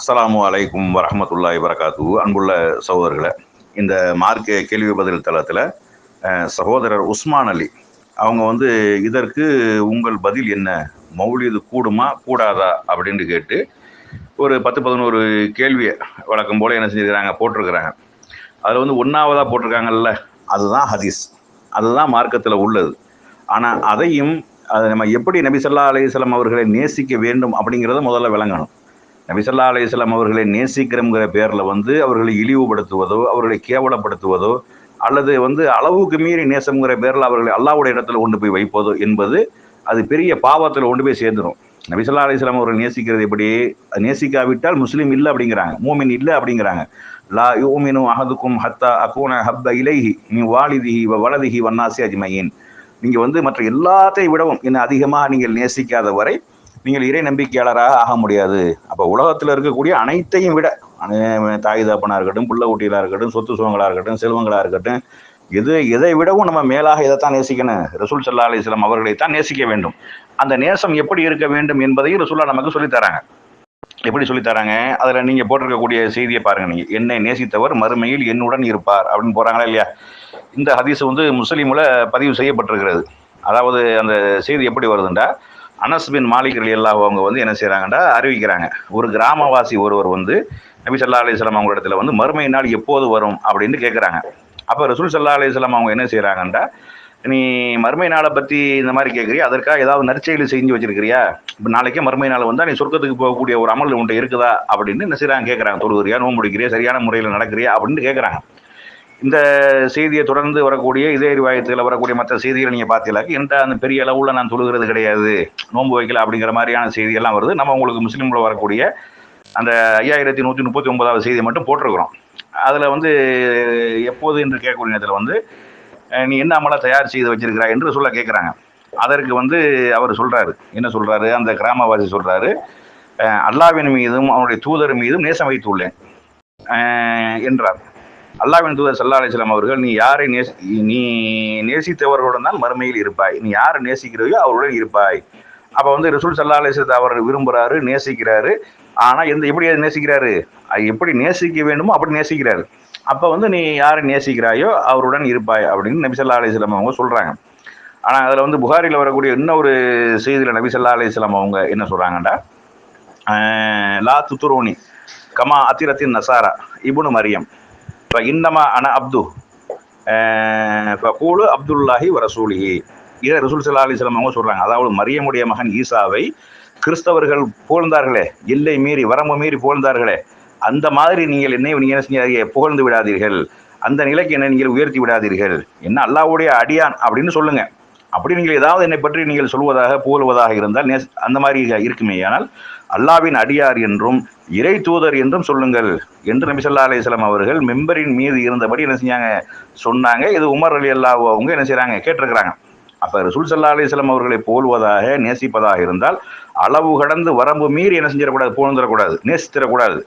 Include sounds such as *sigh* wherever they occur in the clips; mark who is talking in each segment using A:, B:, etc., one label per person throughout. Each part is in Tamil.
A: அஸ்லாமு அலைக்கும் வரஹமத்துல்லாஹி வரகாத்து அன்புள்ள சகோதரர்களை இந்த மார்க்க கேள்வி பதில் தளத்தில் சகோதரர் உஸ்மான் அலி அவங்க வந்து இதற்கு உங்கள் பதில் என்ன? மௌலியது கூடுமா கூடாதா? அப்படின்னு கேட்டு ஒரு பத்து பதினோரு கேள்வியை வழக்கம் போல் என்ன செஞ்சிருக்கிறாங்க போட்டிருக்கிறாங்க. அதில் வந்து ஒன்றாவதாக போட்டிருக்காங்கல்ல அதுதான் ஹதீஸ். அதுதான் மார்க்கத்தில் உள்ளது. ஆனால் அதையும் அதை நம்ம எப்படி நபிசல்லா அலையம் அவர்களை நேசிக்க வேண்டும் அப்படிங்கிறத முதல்ல விளங்கணும். நபிசல்லா அலையம் அவர்களை நேசிக்கிறோங்கிற பேரில் வந்து அவர்களை இழிவுபடுத்துவதோ அவர்களை கேவலப்படுத்துவதோ அல்லது வந்து அளவுக்கு மீறி நேசம்ங்கிற பேரில் அவர்களை அல்லாவுடைய இடத்துல கொண்டு போய் வைப்பதோ என்பது அது பெரிய பாவத்தில் கொண்டு போய் சேர்ந்துடும் நபிசல்லா ஸல்லல்லாஹு அவர்கள் நேசிக்கிறது எப்படி? நேசிக்காவிட்டால் முஸ்லீம் இல்லை அப்படிங்கிறாங்க. மூமின் இல்லை அப்படிங்கிறாங்க. லா யூமினு அஹதுக்கும் ஹத்தா அகூன ஹப்ப இலைஹி நீ வாலிதிஹி வ வலதிஹி வன்னாசி அஜ்மயின். நீங்கள் வந்து மற்ற எல்லாத்தையும் விடவும் இன்னும் அதிகமாக நீங்கள் நேசிக்காத வரை நீங்கள் இறை நம்பிக்கையாளராக ஆக முடியாது. அப்போ உலகத்தில் இருக்கக்கூடிய அனைத்தையும் விட தாய் தாப்பனாக இருக்கட்டும் புள்ள குட்டிகளாக இருக்கட்டும் சொத்து சுகங்களாக இருக்கட்டும் செல்வங்களாக இருக்கட்டும் இது எதை விடவும் நம்ம மேலாக இதைத்தான் நேசிக்கணும். ரசூல் சல்லா அலிஸ்லாம் அவர்களைத்தான் நேசிக்க வேண்டும். அந்த நேசம் எப்படி இருக்க வேண்டும் என்பதையும் ரசூல்லா நமக்கு சொல்லித் தராங்க. எப்படி சொல்லித் தராங்க? அதில் நீங்கள் போட்டிருக்கக்கூடிய செய்தியை பாருங்கள் நீங்கள் என்னை நேசித்தவர் மறுமையில் என்னுடன் இருப்பார் அப்படின்னு போகிறாங்களா இல்லையா? இந்த ஹதீஸ் வந்து முஸ்லீமில் பதிவு செய்யப்பட்டிருக்கிறது. அதாவது அந்த செய்தி எப்படி வருதுண்டா? அனஸ் பின் மாலிக் ரலியல்லாஹு அவங்க வந்து என்ன செய்கிறாங்கடா அறிவிக்கிறாங்க. ஒரு கிராமவாசி ஒருவர் வந்து நபி சல்லா அலிஸ்லாம் அவங்க இடத்துல வந்து மறுமை நாள் எப்போது வரும் அப்படின்னு கேட்குறாங்க அப்போ ரசூல் சல்லா அலிஸ்லாம் அவங்க என்ன செய்கிறாங்கண்டா நீ மறுமை நாளை பற்றி இந்த மாதிரி கேட்குறியா அதற்காக ஏதாவது நற்செயல் செஞ்சு வச்சிருக்கிறியா? இப்போ நாளைக்கே மறுமை நாள் வந்தால் நீ சொர்க்கத்துக்கு போகக்கூடிய ஒரு அமல் உன்ட்ட இருக்குதா? அப்படின்னு என்ன செய்கிறாங்க கேட்குறாங்க தொழுகிறியா நோன்பு முடிக்கிறியா? சரியான முறையில் நடக்கிறியா? அப்படின்னு கேட்குறாங்க இந்த செய்தியை தொடர்ந்து வரக்கூடிய இதே ரிவாயத்தில் வரக்கூடிய மற்ற செய்திகளை நீங்கள் பார்த்தீங்களாக்க எந்த அந்த பெரிய அளவில் நான் தொழுகிறது கிடையாது நோன்பு வைக்கல அப்படிங்கிற மாதிரியான செய்தியெல்லாம் வருது. நம்ம உங்களுக்கு முஸ்லீமில் வரக்கூடிய அந்த ஐயாயிரத்தி நூற்றி முப்பத்தி ஒன்பதாவது செய்தியை மட்டும் போட்டிருக்கிறோம். அதில் வந்து எப்போது என்று கேட்கக்கூடிய நேரத்தில் வந்து நீ என்ன அமலாக தயார் செய்து வச்சிருக்கிறாய் என்று சொல்ல கேட்குறாங்க அதற்கு வந்து அவர் சொல்கிறாரு என்ன சொல்கிறாரு அந்த கிராமவாசி சொல்கிறாரு அல்லாவின் அல்லாஹ்வின் மீதும் அவனுடைய தூதர் மீதும் நேசம் வைத்துள்ளேன். என்றார். அல்லாவின் தூதர் சல்லா அலிஸ்லாம் அவர்கள் நீ யாரை நேசி நீ நேசித்தவர்களுடன் தான் மறுமையில் இருப்பாய். நீ யாரை நேசிக்கிறவையோ அவருடன் இருப்பாய். அப்போ வந்து ரிசூல் சல்லா அலிஸ்லத்தை அவர் விரும்புகிறாரு நேசிக்கிறாரு. ஆனால் எந்த எப்படி அதை நேசிக்கிறாரு? அது எப்படி நேசிக்க வேண்டுமோ அப்படி நேசிக்கிறாரு. அப்போ வந்து நீ யாரை நேசிக்கிறாயோ அவருடன் இருப்பாய் அப்படின்னு நபி ஸல்லல்லாஹு அலைஹி அவங்க சொல்கிறாங்க ஆனால் அதில் வந்து புகாரில் வரக்கூடிய இன்னொரு செய்தியில் நபி ஸல்லல்லாஹு அலைஹி அவங்க என்ன சொல்கிறாங்கடா லா துத்துரோனி கமா அத்திரத்தின் நசாரா இபுனு மரியம். இப்போ இன்னமா அன அப்து கூலு அப்துல்லாஹி வரசூலிஹி இதை ரசூல் சல்லா அலிஸ்லாம் அவங்க சொல்கிறாங்க அதாவது மரியமுடைய மகன் ஈசாவை கிறிஸ்தவர்கள் புகழ்ந்தார்களே எல்லை மீறி வரம்பு மீறி புகழ்ந்தார்களே அந்த மாதிரி நீங்கள் என்னை நீங்கள் என்ன செஞ்சீங்க? புகழ்ந்து விடாதீர்கள். அந்த நிலைக்கு என்னை நீங்கள் உயர்த்தி விடாதீர்கள். என்ன அல்லாஹ்வுடைய அடியான் அப்படின்னு சொல்லுங்க. அப்படி நீங்கள் ஏதாவது என்னை பற்றி நீங்கள் சொல்வதாக புகழ்வதாக இருந்தால் நேஸ் அந்த மாதிரி இருக்குமே. ஆனால் அல்லாவின் அடியார் என்றும் இறை தூதர் என்றும் சொல்லுங்கள். என்று நபி சொல்லா அலைஹி அவர்கள் மெம்பரின் மீது இருந்தபடி என்ன செஞ்சாங்க? சொன்னாங்க. இது உமர் அலி அல்லாஹ் அவங்க என்ன செய்கிறாங்க கேட்டிருக்கிறாங்க. அப்போ ரசூல் சல்லா அலைஹி அவர்களை போல்வதாக நேசிப்பதாக இருந்தால் அளவு கடந்து வரம்பு மீறி என்ன செஞ்சிடக்கூடாது? புகழ்ந்துடக்கூடாது நேசித்திடக்கூடாது.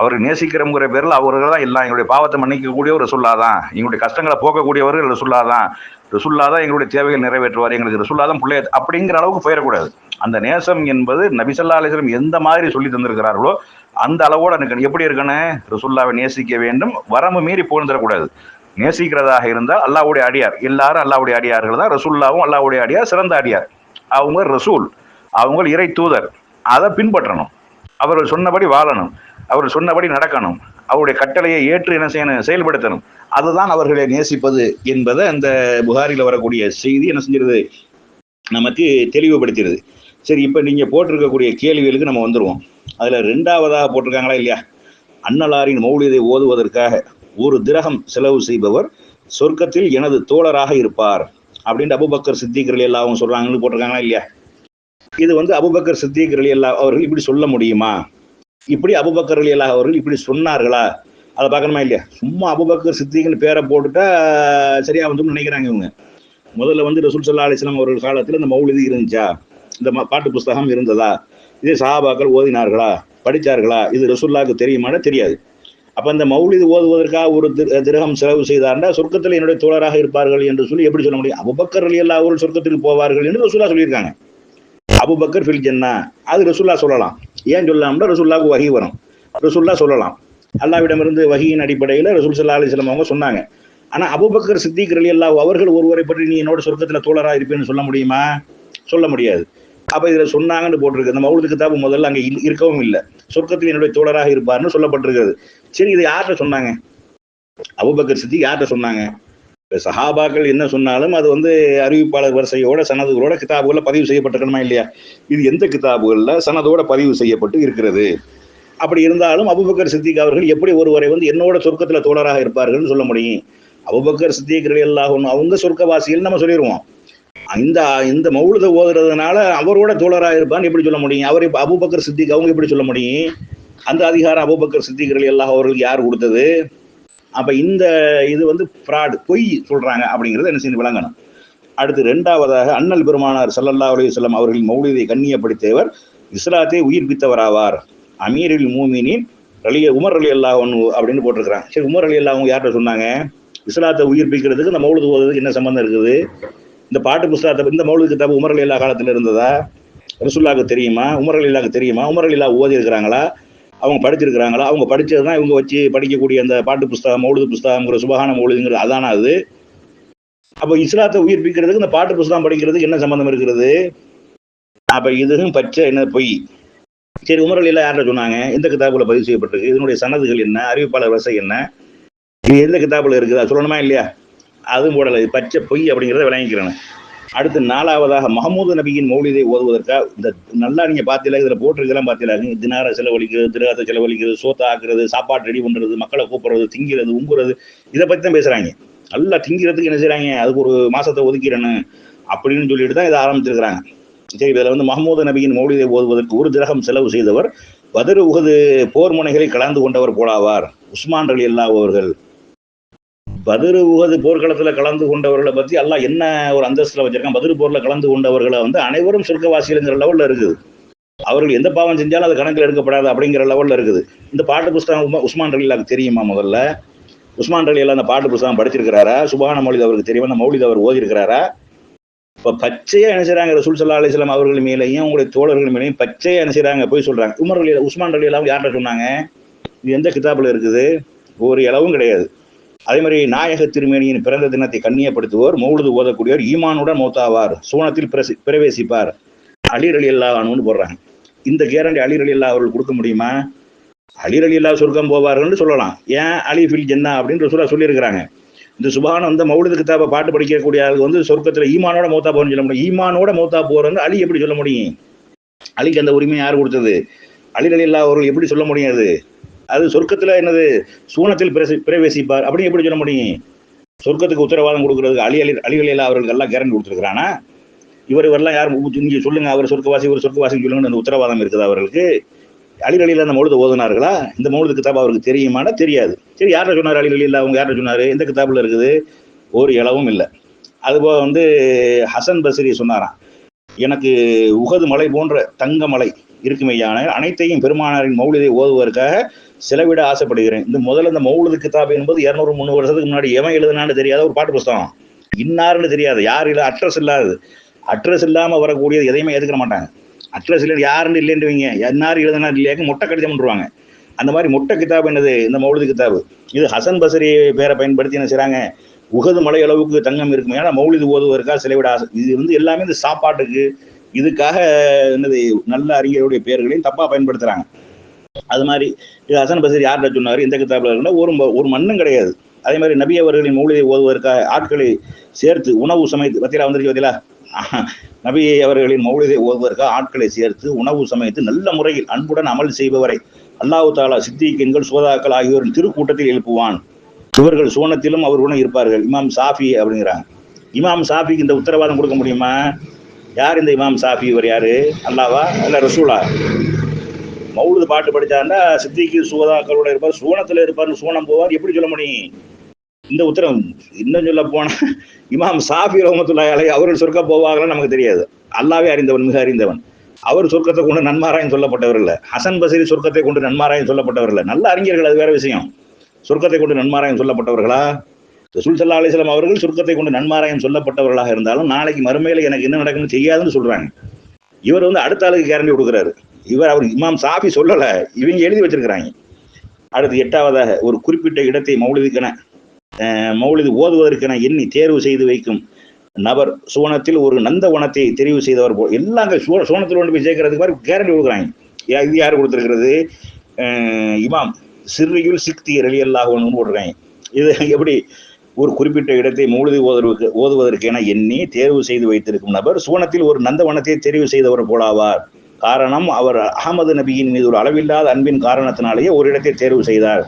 A: அவர் நேசிக்கிறோங்கிற பேரில் அவர்கள் தான் எல்லாம் எங்களுடைய பாவத்தை மன்னிக்கக்கூடிய ஒரு ரசுல்லா தான். எங்களுடைய கஷ்டங்களை போக்கக்கூடியவர்கள் ரசுல்லா தான். ரசுல்லா தான் எங்களுடைய தேவைகள் நிறைவேற்றுவார். எங்களுக்கு ரசுல்லா தான் பிள்ளைய அப்படிங்கிற அளவுக்கு போயிடக்கூடாது. அந்த நேசம் என்பது நபிசல்லா அலிஸ்லம் எந்த மாதிரி சொல்லி தந்திருக்கிறார்களோ அந்த அளவோட இருக்கணும் எப்படி இருக்கணும் ரசுல்லாவை நேசிக்க வேண்டும். வரம்பு மீறி புகழ்ந்துடக்கூடாது நேசிக்கிறதாக இருந்தால் அல்லாவுடைய அடியார். எல்லாரும் அல்லாவுடைய அடியார்கள் தான். ரசுல்லாவும் அல்லாவுடைய அடியார் சிறந்த அடியார். அவங்க ரசூல் அவங்க இறை தூதர். அதை பின்பற்றணும். அவர்கள் சொன்னபடி வாழணும். அவர் சொன்னபடி நடக்கணும். அவருடைய கட்டளையை ஏற்று என்ன செய்யணும்? செயல்படுத்தணும். அதுதான் அவர்களை நேசிப்பது என்பதை அந்த புகாரில் வரக்கூடிய செய்தி என்ன செஞ்சிருது? நமக்கு தெளிவுபடுத்திடுது சரி இப்போ நீங்கள் போட்டிருக்கக்கூடிய கேள்விகளுக்கு நம்ம வந்துடுவோம் அதில் ரெண்டாவதாக போட்டிருக்காங்களா இல்லையா? அன்னலாரின் மௌலியதை ஓதுவதற்காக ஒரு திரகம் செலவு செய்பவர் சொர்க்கத்தில் எனது தோழராக இருப்பார் அப்படின்ட்டு அபுபக்கர் சித்திகர்கள் எல்லாவும் சொல்றாங்கன்னு போட்டிருக்காங்களா இல்லையா? இது வந்து அபுபக்கர் சித்திகர்கள் எல்லா அவர்கள் இப்படி சொல்ல முடியுமா? இப்படி அபுபக்கர் அலி அல்லாஹ் அவர்கள் இப்படி சொன்னார்களா? அதை பார்க்கணுமா இல்லையா? சும்மா அபுபக்கர் சித்திகன் பேரை போட்டுட்டா சரியா வந்துன்னு நினைக்கிறாங்க இவங்க. முதல்ல வந்து ரசூல் சல்லா அலிஸ்லாம் அவர்கள் காலத்தில் இந்த மௌலிது இருந்துச்சா? இந்த பாட்டு புஸ்தகம் இருந்ததா? இது சஹாபாக்கள் ஓதினார்களா? படித்தார்களா இது ரசுல்லாவுக்கு தெரியுமானா தெரியாது. அப்போ இந்த மௌலிது ஓதுவதற்காக ஒரு திரு- திரகம் செலவு செய்தார்னா சொர்க்கத்தில் என்னுடைய தோழராக இருப்பார்கள் என்று சொல்லி எப்படி சொல்ல முடியும்? அபுபக்கர் அலி அல்லா அவர்கள் சொர்க்கத்தில் போவார்கள் என்று ரசுல்லா சொல்லியிருக்காங்க. அபுபக்கர் ஃபில் ஜன்னா. அது ரசுல்லா சொல்லலாம். ஏன் சொல்லலாம்னா ரசுல்லாவுக்கு வகி வரும்.
B: ரசுல்லா சொல்லலாம். அல்லாவிடமிருந்து வகையின் அடிப்படையில் ரசூல் சல்லா அலிஸ்லாம் அவங்க சொன்னாங்க. ஆனால் அபுபக்கர் சித்திக் அலி அல்லாஹ் அவர்கள் ஒருவரை பற்றி நீ என்னோட சொர்க்கத்தில் தோழராக இருப்பேன்னு சொல்ல முடியுமா? சொல்ல முடியாது. அப்போ இதில் சொன்னாங்கன்னு போட்டிருக்கு. இந்த மௌலுது கிதாபு முதல்ல அங்கே இருக்கவும் இல்லை. சொர்க்கத்தில் என்னுடைய தோழராக இருப்பார்னு சொல்லப்பட்டிருக்கிறது. சரி இது யார்கிட்ட சொன்னாங்க? அபுபக்கர் சித்தி யார்கிட்ட சொன்னாங்க? சஹாபாக்கள் என்ன சொன்னாலும் அது வந்து அறிவிப்பாளர் வரிசையோட சனதுகளோட கிதாபுகளில் பதிவு செய்யப்பட்டிருக்கணுமா இல்லையா? இது எந்த கிதாபுகளில் சனதோட பதிவு செய்யப்பட்டு இருக்கிறது? அப்படி இருந்தாலும் அபுபக்கர் சித்திக் அவர்கள் எப்படி ஒருவரை வந்து என்னோட சொர்க்கத்தில் தோழராக இருப்பார்கள்னு சொல்ல முடியும்? அபுபக்கர் சித்திக் எல்லாம் அவங்க சொர்க்கவாசிகள் நம்ம சொல்லிடுவோம் இந்த இந்த மௌலுத ஓதுறதுனால அவரோட தோழராக இருப்பான்னு எப்படி சொல்ல முடியும்? அவர் இப்போ அபுபக்கர் சித்திக் அவங்க எப்படி சொல்ல முடியும்? அந்த அதிகாரம் அபுபக்கர் சித்திகர்கள் எல்லா அவர்களுக்கு யார் கொடுத்தது? அப்போ இந்த இது வந்து ஃப்ராடு பொய் சொல்கிறாங்க அப்படிங்கிறது என்ன செஞ்சு விளங்கணும். அடுத்து ரெண்டாவதாக அண்ணல் பெருமானார் சல்லல்லா அலி வஸல்லம் அவர்களின் மௌலிதை கண்ணியப்படுத்தியவர் இஸ்லாத்தை உயிர்ப்பித்தவராவார். அமீரில் மூமினின் ரலிய உமர் அலி அல்லாஹ் அப்படின்னு போட்டிருக்கிறாங்க. சரி உமர் அலி அல்லா அவங்க யார்கிட்ட சொன்னாங்க? இஸ்லாத்தை உயிர்ப்பிக்கிறதுக்கு இந்த மௌலது ஓதுறதுக்கு என்ன சம்மந்தம் இருக்குது? இந்த பாட்டு புஸ்தகத்தை இந்த மௌலுது கிதாபு உமர் அலி இருந்ததா? ரசுல்லாவுக்கு தெரியுமா? உமரல் அலி தெரியுமா? உமர் அலி ஓதி இருக்கிறாங்களா? அவங்க படிச்சிருக்கிறாங்களா? அவங்க படித்தது தான் இவங்க வச்சு படிக்கக்கூடிய அந்த பாட்டு புஸ்தகம் மௌலுது புஸ்தகங்கிற சுபகான மௌலுதுங்கிறது அதானா அது? அப்போ இஸ்லாத்தை உயிர்ப்பிக்கிறதுக்கு இந்த பாட்டு புஸ்தகம் படிக்கிறதுக்கு என்ன சம்மந்தம் இருக்கிறது? அப்போ இதுவும் பச்சை என்ன பொய்? சரி உமர் அலிலாம் யார்கிட்ட சொன்னாங்க? எந்த கிதாபுல பதிவு செய்யப்பட்டிருக்கு. இதனுடைய சனதுகள் என்ன? அறிவிப்பாளர் வசை என்ன? இது எந்த கிதாபில் இருக்குதா? சொல்லணுமா இல்லையா? அதுவும் போடலை. இது பச்சை பொய் அப்படிங்கிறத விளங்கிக்கிறேன். அடுத்து நாலாவதாக மஹமூது நபியின் மௌலிதை ஓதுவதற்காக இந்த நல்லா நீங்க பார்த்தீங்களா? இதில் போட்டிருக்கலாம் பார்த்தீங்களா? தினார செலவழிக்கிறது திருகாத்த செலவழிக்கிறது சோத்த ஆக்குறது சாப்பாடு ரெடி பண்ணுறது மக்களை கூப்பிடுறது திங்கிறது உங்குறது இதை பற்றி தான் பேசுகிறாங்க நல்லா திங்கிறதுக்கு என்ன செய்கிறாங்க அதுக்கு ஒரு மாதத்தை ஒதுக்கிறேன்னு அப்படின்னு சொல்லிட்டு தான் இதை ஆரம்பிச்சிருக்கிறாங்க. சரி இதில் வந்து மஹமூது நபியின் மௌலிதை ஓதுவதற்கு ஒரு திரகம் செலவு செய்தவர் பதர் உகது போர் முனைகளில் கலந்து கொண்டவர் போலாவார். உஸ்மான் அலி அல்லா அவர்கள். பதிரு உகது போர்க்களத்தில் கலந்து கொண்டவர்களை பற்றி எல்லாம் என்ன ஒரு அந்தஸ்தில் வச்சிருக்கான்? பதிரு போரில் கலந்து கொண்டவர்களை வந்து அனைவரும் சொர்க்கவாசிகள்ங்கிற லெவலில் இருக்குது. அவர்கள் எந்த பாவம் செஞ்சாலும் அது கணக்கில் எடுக்கப்படாது அப்படிங்கிற லெவலில் இருக்குது. இந்த பாட்டு புஸ்தகம் உம- உஸ்மான் ரலிலாக்கு தெரியுமா முதல்ல? உஸ்மான் ரலியில் அந்த பாட்டு புஸ்தகம் படிச்சிருக்கிறாரா? சுபான மௌலித் அவருக்கு தெரியுமா? அந்த மௌலித் அவர் ஓதி இப்போ பச்சையாக பச்சையா ரசூல் சல்லா அலிஸ்லாம் அவர்கள் மேலேயும் உங்களுடைய தோழர்கள் மேலேயும் பச்சையாக என்ன போய் சொல்கிறாங்க உமர் ரலியில் உஸ்மான் ரலியெல்லாம் யார்கிட்ட சொன்னாங்க? இது எந்த கிதாபில் இருக்குது? ஒரு இளவும் கிடையாது. அதே மாதிரி நாயக திருமேனியின் பிறந்த தினத்தை கண்ணியப்படுத்துவோர் மௌலுது ஓதக்கூடியவர் ஈமானுடன் மௌத்தாவார் சூனத்தில் பிரசி பிரவேசிப்பார். அலிர் அலி போடுறாங்க. இந்த கேரண்டி அலிர் அலி அல்லா அவர்கள் கொடுக்க முடியுமா? அலிர் அலி அல்லா சொர்க்கம் போவார்கள்னு சொல்லலாம். ஏன்? அலி ஃபில் ஜென்னா அப்படின்னு சொல்ல சொல்லியிருக்கிறாங்க. இந்த சுபான வந்து மௌலித கிதாப பாட்டு படிக்கக்கூடிய ஆளுக்கு வந்து சொர்க்கத்தில் ஈமானோட மௌத்தா போகணும்னு சொல்ல முடியும். ஈமானோட மௌத்தா போறேன்னு அலி எப்படி சொல்ல முடியும்? அலிக்கு அந்த உரிமை யார் கொடுத்தது? அலி அலி அல்லா அவர்கள் எப்படி சொல்ல முடியாது அது சொர்க்கத்தில் என்னது? சூனத்தில் பிரசி- பிரவேசிப்பார். அப்படின்னு எப்படி சொல்ல முடியும்? சொர்க்கத்துக்கு உத்தரவாதம் கொடுக்கறதுக்கு அழி அழி அழிவலையில் அவர்களுக்கு எல்லாம் கேரண்டி கொடுத்துருக்கானா இவர் இவரெல்லாம் யாரும் இங்கே சொல்லுங்க அவர் சொர்க்கவாசி இவர் சொர்க்கவாசி சொல்லுங்கன்னு அந்த உத்தரவாதம் இருக்குது அவர்களுக்கு. அலி அந்த மௌலுத ஓதுனார்களா? இந்த மௌலுது கிதாப் அவருக்கு தெரியுமானா? தெரியாது. சரி யார்கிட்ட சொன்னார் அலி அவங்க யார்கிட்ட சொன்னார்? எந்த கிதாபில் இருக்குது? ஒரு இளவும் இல்லை. அதுபோக வந்து ஹசன் பசரி சொன்னாராம். எனக்கு உகது மலை போன்ற தங்க மலை இருக்குமையான அனைத்தையும் பெருமானாரின் மௌலிதை ஓதுவதற்காக செலவிட ஆசைப்படுகிறேன். இந்த முதல்ல இந்த மௌலது கிதாப் என்பது இரநூறு முந்நூறு வருஷத்துக்கு முன்னாடி எவன் எழுதுனான்னு தெரியாத ஒரு பாட்டு புஸ்தகம். இன்னாருன்னு தெரியாது. யார் இல்லை அட்ரஸ் இல்லாது அட்ரஸ் இல்லாமல் வரக்கூடியது எதையுமே ஏத்துக்க மாட்டாங்க. அட்ரஸ் இல்லை யாருன்னு இல்லைன்றவங்க என்னார் எழுதுனா இல்லையாக்க மொட்டை கடிதம் பண்ணுவாங்க அந்த மாதிரி மொட்டை கிதாப் என்னது? இந்த மௌலது கிதாப். இது ஹசன் பசரி பேரை பயன்படுத்தி என்ன செய்கிறாங்க உகது மலை அளவுக்கு தங்கம் இருக்கும் ஏன்னா மௌலிது ஓதுவதற்காக செலவிட ஆசை. இது வந்து எல்லாமே இந்த சாப்பாட்டுக்கு இதுக்காக என்னது நல்ல அறிஞருடைய பெயர்களையும் தப்பா பயன்படுத்துறாங்க. அது மாதிரி இது ஹசன் பசரி யார்கிட்ட சொன்னார்? எந்த கிதாபில் இருக்குன்னா ஒரு ஒரு மண்ணும் கிடையாது. அதே மாதிரி நபி அவர்களின் மௌலிதை ஓதுவதற்காக ஆட்களை சேர்த்து உணவு சமைத்து பத்திரா வந்துருச்சு பத்தியில *laughs* நபி அவர்களின் மௌலிதை ஓதுவதற்காக ஆட்களை சேர்த்து உணவு சமைத்து நல்ல முறையில் அன்புடன் அமல் செய்பவரை அல்லாஹு தாலா சித்திகன்கள் சோதாக்கள் ஆகியோரின் திருக்கூட்டத்தில் எழுப்புவான். இவர்கள் சோனத்திலும் அவர்களுடன் இருப்பார்கள். இமாம் சாஃபி அப்படிங்கிறாங்க. இமாம் சாஃபிக்கு இந்த உத்தரவாதம் கொடுக்க முடியுமா? யார் இந்த இமாம் சாஃபி? இவர் யார்? அல்லாவா? இல்லை ரசூலா? மௌலுது பாட்டு படிச்சாருன்னா சித்திக்கு சூதாக்களோட இருப்பார் சூனத்தில் இருப்பார்னு சூனம் போவார். எப்படி சொல்ல முடியும்? இந்த உத்தரம் இன்னும் சொல்ல போனால் இமாம் சாஃபி ரஹமத்துல்லாஹி அவர்கள் சொர்க்க போவாங்கன்னு நமக்கு தெரியாது. அல்லாவே அறிந்தவன் மிக அறிந்தவன். அவர் சொர்க்கத்தை கொண்டு நன்மாராயம் சொல்லப்பட்டவர் இல்லை. ஹசன் பசரி சொர்க்கத்தை கொண்டு நன்மாராயம் சொல்லப்பட்டவர் இல்லை. நல்ல அறிஞர்கள் அது வேற விஷயம். சொர்க்கத்தை கொண்டு நன்மாராயம் சொல்லப்பட்டவர்களா? ரசூல் சல்லா அலிஸ்லாம் அவர்கள் சுருக்கத்தை கொண்டு நன்மாராயம் சொல்லப்பட்டவர்களாக இருந்தாலும் நாளைக்கு மறுமையில எனக்கு என்ன நடக்கும்னு தெரியாதுன்னு சொல்றாங்க. இவர் வந்து அடுத்த ஆளுக்கு கேரண்டி கொடுக்குறாரு. இவர் அவர் இமாம் சாஃபி சொல்லல இவங்க எழுதி வச்சிருக்கிறாங்க. அடுத்து எட்டாவதாக ஒரு குறிப்பிட்ட இடத்தை மௌலிதுக்கென மௌலிது ஓதுவதற்கென எண்ணி தேர்வு செய்து வைக்கும் நபர் சுவனத்தில் ஒரு நந்தவனத்தை தெரிவு செய்தவர் போல் எல்லாம் அங்கே சுவ சுவனத்தில் கொண்டு போய் சேர்க்கறதுக்கு மாதிரி கேரண்டி கொடுக்குறாங்க. யா- இது யார் கொடுத்துருக்கிறது? இமாம் சிறியுல் சிக்தி ரலி அல்லாஹ் போட்டிருக்காங்க. இது எப்படி ஒரு குறிப்பிட்ட இடத்தை மூழுதி ஓதுவதற்கு ஓதுவதற்கென எண்ணி தேர்வு செய்து வைத்திருக்கும் நபர் சுவனத்தில் ஒரு நந்தவனத்தை தெரிவு செய்தவர் போலாவார். காரணம் அவர் அகமது நபியின் மீது ஒரு அளவில்லாத அன்பின் காரணத்தினாலேயே ஒரு இடத்தை தேர்வு செய்தார்.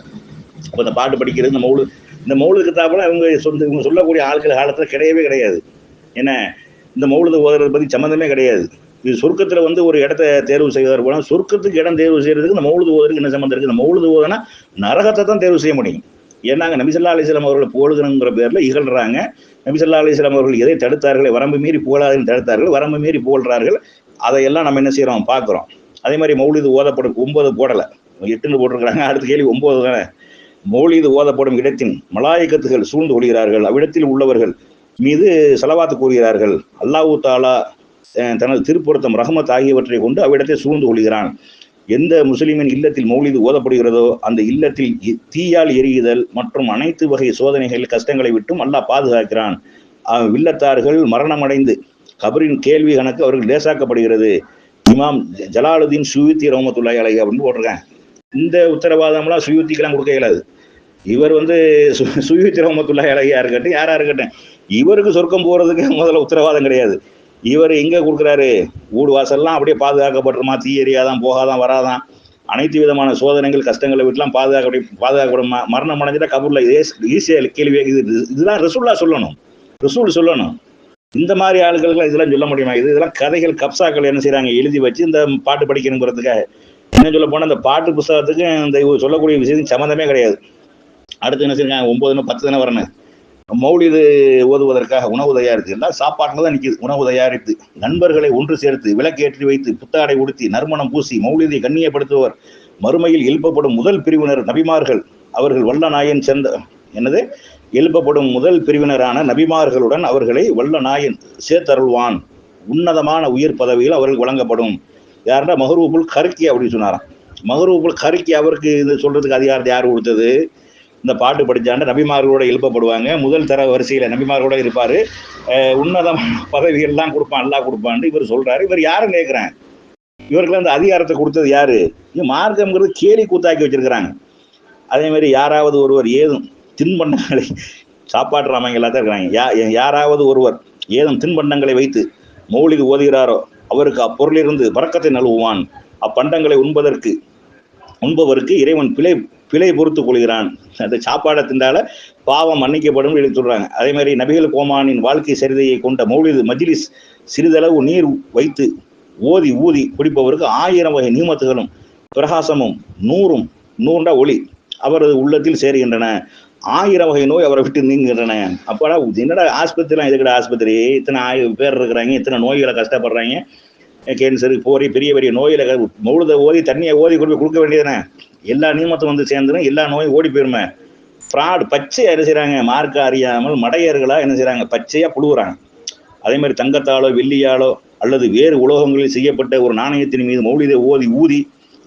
B: அப்போ இந்த பாட்டு படிக்கிறது இந்த மௌலு இந்த மௌலுக்கு கிதாபெல்லாம் இவங்க சொந்த இவங்க சொல்லக்கூடிய ஆட்கள் காலத்தில் கிடையவே கிடையாது. என்ன? இந்த மௌலுது ஓதுறது பற்றி சம்மந்தமே கிடையாது. இது சொர்க்கத்தில் வந்து ஒரு இடத்த தேர்வு செய்வதற்கு போனால் சொர்க்கத்துக்கு இடம் தேர்வு செய்கிறதுக்கு இந்த மௌலுது ஓதுறதுக்கு என்ன சம்மந்தம் இருக்குது இந்த மௌலுது ஓதுனா நரகத்தை தான் தேர்வு செய்ய முடியும். ஏன்னாங்க நபிசல்லா அலிஸ்லாம் அவர்களை புகழுகிறங்கிற பேரில் இகழ்றாங்க. நபிசல்லா அலிஸ்லாம் அவர்கள் எதை தடுத்தார்களே வரம்பு மீறி புகழாதுன்னு தடுத்தார்கள் வரம்பு மீறி புகழ்றார்கள் அதையெல்லாம் நம்ம என்ன செய்கிறோம் பார்க்குறோம். அதே மாதிரி மௌலிது ஓதப்படும் ஒன்பது போடலை. எட்டுன்னு போட்டிருக்கிறாங்க அடுத்த கேள்வி ஒன்பது தானே? மௌலிது ஓதப்படும் இடத்தின் மலாயக்கத்துகள் சூழ்ந்து கொள்கிறார்கள் அவ்விடத்தில் உள்ளவர்கள் மீது செலவாத்து கூறுகிறார்கள். அல்லாஹூ தாலா தனது திருப்பொருத்தம் ரஹமத் ஆகியவற்றை கொண்டு அவ்விடத்தை சூழ்ந்து கொள்கிறான். எந்த முஸ்லிமின் இல்லத்தில் மௌலிது ஓதப்படுகிறதோ அந்த இல்லத்தில் தீயால் எரியுதல் மற்றும் அனைத்து வகை சோதனைகள் கஷ்டங்களை விட்டும் அல்லாஹ் பாதுகாக்கிறான். வில்லத்தார்கள் மரணமடைந்து கபரின் கேள்வி கணக்கு அவர்கள் லேசாக்கப்படுகிறது. இமாம் ஜலாலுதீன் சுயுத்தி ரோமத்துல்லாய் அலை அப்படின்னு போட்டிருக்கேன் இந்த உத்தரவாதம்லாம் சுயுத்திக்கெல்லாம் கொடுக்க இயலாது. இவர் வந்து சு- சுயுத்தி ரஹமத்துல்லாஹி அலைஹியா இருக்கட்டும் யாரா இருக்கட்டும் இவருக்கு சொர்க்கம் போறதுக்கு முதல்ல உத்தரவாதம் கிடையாது. இவர் எங்கே கொடுக்குறாரு? வீடு வாசல்லாம் அப்படியே பாதுகாக்கப்பட்டுருமா? தீ எரியாதான் போகாதான் வராதான். அனைத்து விதமான சோதனைகள் கஷ்டங்களை விட்டுலாம் பாதுகாக்க பாதுகாக்கப்படும். ம- மரணம் அடைஞ்சிட்டா கபூரில் ஈஸியாக கேள்வி இது இதுதான் ரசூல்லா சொல்லணும். ரசூல் சொல்லணும். இந்த மாதிரி ஆளுகளுக்கு இதெல்லாம் சொல்ல முடியுமா? இது இதெல்லாம் கதைகள் கப்சாக்கள் என்ன செய்கிறாங்க எழுதி வச்சு இந்த பாட்டு படிக்கணுங்கிறதுக்காக. என்ன சொல்ல போனால் இந்த பாட்டு புஸ்தகத்துக்கு இந்த சொல்லக்கூடிய விஷயத்துக்கும் சம்மந்தமே கிடையாது. அடுத்து என்ன செய்யுங்க ஒம்பது தினம் பத்து தானே வரணும். மௌலிது ஓதுவதற்காக உணவு தயாரித்து எல்லாம் சாப்பாட்டில் தான் நிற்கிது உணவு தயாரித்து நண்பர்களை ஒன்று சேர்த்து விளக்கேற்றி வைத்து புத்தாடை உடுத்தி நறுமணம் பூசி மௌலிதை கண்ணியப்படுத்துவர் மறுமையில் எழுப்பப்படும் முதல் பிரிவினர் நபிமார்கள். அவர்கள் வல்ல நாயன் சேர்ந்த என்னது? எழுப்பப்படும் முதல் பிரிவினரான நபிமார்களுடன் அவர்களை வல்ல நாயன் சேர்த்தருள்வான். உன்னதமான உயர் பதவியில் அவர்கள் வழங்கப்படும். யாருன்னா மஹரூபுல் கருக்கி அப்படின்னு சொன்னாராம். மஹரூபுல் கருக்கி அவருக்கு இது சொல்றதுக்கு அதிகாரத்தை யார் கொடுத்தது? இந்த பாட்டு படிச்சாண்ட நபிமார்களோட எழுப்பப்படுவாங்க. முதல் தர வரிசையில் நபிமார்களோட இருப்பார். உன்னதமான பதவிகள்லாம் கொடுப்பான் எல்லாம் கொடுப்பான்னு இவர் சொல்கிறாரு இவர் யாரும் கேட்குறேன் இவருக்கு அந்த அதிகாரத்தை கொடுத்தது யாரு? இது மார்க்கம்ங்கிறது கேலி கூத்தாக்கி வச்சிருக்கிறாங்க. அதே மாதிரி யாராவது ஒருவர் ஏதும் தின்பண்டங்களை சாப்பாட்டு ராமங்களா தான் இருக்கிறாங்க. யா யாராவது ஒருவர் ஏதும் தின்பண்டங்களை வைத்து மௌலிக ஓதுகிறாரோ அவருக்கு அப்பொருளிலிருந்து பறக்கத்தை நழுவுவான். அப்பண்டங்களை உண்பதற்கு உண்பவருக்கு இறைவன் பிழை பிழை பொறுத்து கொள்கிறான். அந்த சாப்பாடை திண்டால பாவம் மன்னிக்கப்படும் எழுதி சொல்றாங்க. அதே மாதிரி நபிகள் கோமானின் வாழ்க்கை சரிதையை கொண்ட மௌலிது மஜ்லிஸ் சிறிதளவு நீர் வைத்து ஓதி ஊதி குடிப்பவருக்கு ஆயிரம் வகை நியமத்துகளும் பிரகாசமும் நூறும் நூறுண்டா ஒளி அவரது உள்ளத்தில் சேருகின்றன. ஆயிரம் வகை நோய் அவரை விட்டு நீங்குகின்றன. அப்படா என்னடா ஆஸ்பத்திரிலாம் எதுக்கடா ஆஸ்பத்திரி? இத்தனை ஆயிரம் பேர் இருக்கிறாங்க இத்தனை நோய்களை கஷ்டப்படுறாங்க. கேன்சரு போரி பெரிய பெரிய நோயில் மௌழுத ஓதி தண்ணியை ஓதி கொண்டு போய் கொடுக்க வேண்டியதுனே எல்லா நியமத்தும் வந்து சேர்ந்துடும் எல்லா நோயும் ஓடி போயிருமே. ஃப்ராட் பச்சையாக என்ன செய்கிறாங்க மார்க்க அறியாமல் மடையர்களாக என்ன செய்கிறாங்க பச்சையாக புழுகுறாங்க அதே மாதிரி தங்கத்தாலோ வெள்ளியாலோ அல்லது வேறு உலோகங்களில் செய்யப்பட்ட ஒரு நாணயத்தின் மீது மௌலிதை ஓதி ஊதி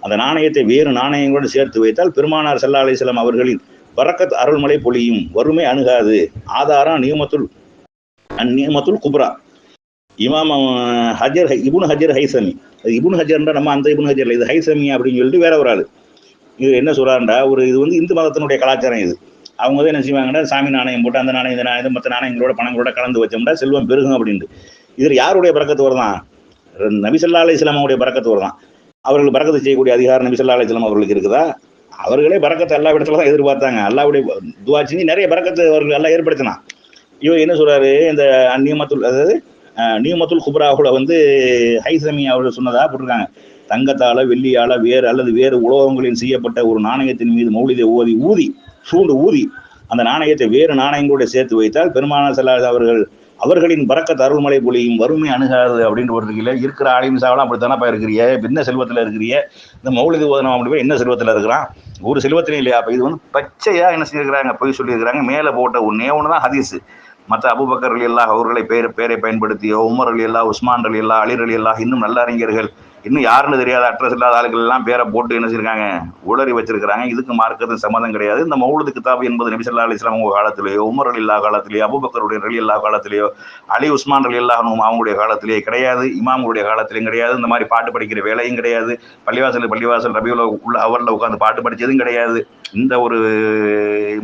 B: அந்த நாணயத்தை வேறு நாணயங்களோடு சேர்த்து வைத்தால் பெருமானார் சல்லா அலிஸ்லாம் அவர்களின் வரக்கத் அருள்மலை பொழியும். வறுமை அணுகாது. ஆதாரம் நியமத்துள் அந்நியமத்துள் குப்ரா. இமாம் ஹஜர் ஹை- இபுன் ஹஜர் ஹைசமி. அது இபுன் ஹஜர்ன்றா நம்ம அந்த இபுன் ஹஜர் இது ஹைசமி அப்படின்னு சொல்லிட்டு வேற ஒரு ஆள். இது என்ன சொல்கிறாண்டா ஒரு இது வந்து இந்து மதத்தினுடைய கலாச்சாரம் இது. அவங்க தான் என்ன செய்வாங்கன்னா சாமி நாணயம் போட்டு அந்த நாணயம் இந்த நாணயம் மற்ற நாணயங்களோட பணங்களோட கலந்து வச்சோம்னா செல்வம் பெருகும் அப்படின்ட்டு. இதில் யாருடைய பறக்கத்து வருதான் நபிசல்லா அலி இஸ்லாமுடைய பறக்கத்து வருதான் அவர்கள் பறக்கத்து செய்யக்கூடிய அதிகாரம் நபிசல்லா அலி இஸ்லாம் அவர்களுக்கு இருக்குதா? அவர்களே பறக்கத்தை எல்லா இடத்துல தான் எதிர்பார்த்தாங்க. அல்லாவுடைய துவா செஞ்சு நிறைய பறக்கத்தை அவர்கள் எல்லாம் ஏற்படுத்தினான். ஐயோ என்ன சொல்கிறாரு இந்த அந்நியமத்துள் அதாவது நியமத்துல் குப்ராவுல வந்து ஹைசமி அவர்கள் சொன்னதாக போட்டிருக்காங்க. தங்கத்தால வெள்ளியால வேறு அல்லது வேறு உலோகங்களில் செய்யப்பட்ட ஒரு நாணயத்தின் மீது மௌலிதை ஓதி ஊதி சூண்டு ஊதி அந்த நாணயத்தை வேறு நாணயங்களோட சேர்த்து வைத்தால் பெருமான செல்லாத அவர்கள் அவர்களின் பறக்க அருள்மலை பொழியும் வறுமை அணுகாது அப்படின்னு போட்டிருக்கீங்க இருக்கிற ஆலிம் சாவெல்லாம் அப்படித்தானப்பா இருக்கிறிய? என்ன செல்வத்தில் இருக்கிறிய? இந்த மௌலிக ஓதனம் அப்படி போய் என்ன செல்வத்தில் இருக்கிறான்? ஒரு செல்வத்திலையும் இல்லையா? அப்போ இது வந்து பச்சையாக என்ன செஞ்சிருக்கிறாங்க? போய் சொல்லியிருக்கிறாங்க. மேலே போட்ட ஒன்றே ஒன்று தான் ஹதீஸு. மற்ற அபுபக்கர் அலி அல்லாஹ் அவர்களை பேர் பேரை பயன்படுத்தியோ உமர் அலி அல்லா உஸ்மான் அலி அல்லா அலிர் அலி அல்லாஹ் இன்னும் நல்ல அறிஞர்கள்
A: இன்னும் யாருன்னு தெரியாத அட்ரஸ் இல்லாத ஆளுகள் எல்லாம் பேரை போட்டு என்ன செய்யிருக்காங்க உளறி வச்சிருக்கிறாங்க. இதுக்கு மார்க்கத்தின் சம்மந்தம் கிடையாது. இந்த மௌலது கிதாப் என்பது நபிசல்லா அலி இஸ்லாம் வஸல்லம் அவங்க காலத்திலேயோ உமர் அலி இல்லா காலத்திலேயோ அபுபக்கருடைய ரலி இல்லா காலத்திலேயோ அலி உஸ்மான் ரலி இல்லா அவங்களுடைய காலத்திலேயே கிடையாது. இமாமுடைய காலத்திலையும் கிடையாது. இந்த மாதிரி பாட்டு படிக்கிற வேலையும் கிடையாது. பள்ளிவாசல் பள்ளிவாசல் ரபியுல உள்ள அவரில் உட்காந்து பாட்டு படித்ததும் கிடையாது. இந்த ஒரு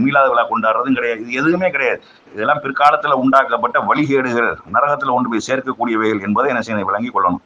A: மீளாத விழா கொண்டாடுறதும் கிடையாது. இது எதுவுமே கிடையாது. இதெல்லாம் பிற்காலத்தில் உண்டாக்கப்பட்ட வழிகேடுகள் நரகத்தில் கொண்டு போய் சேர்க்கக்கூடியவைகள் என்பதை என்ன செய்ய விளங்கிக் கொள்ளணும்.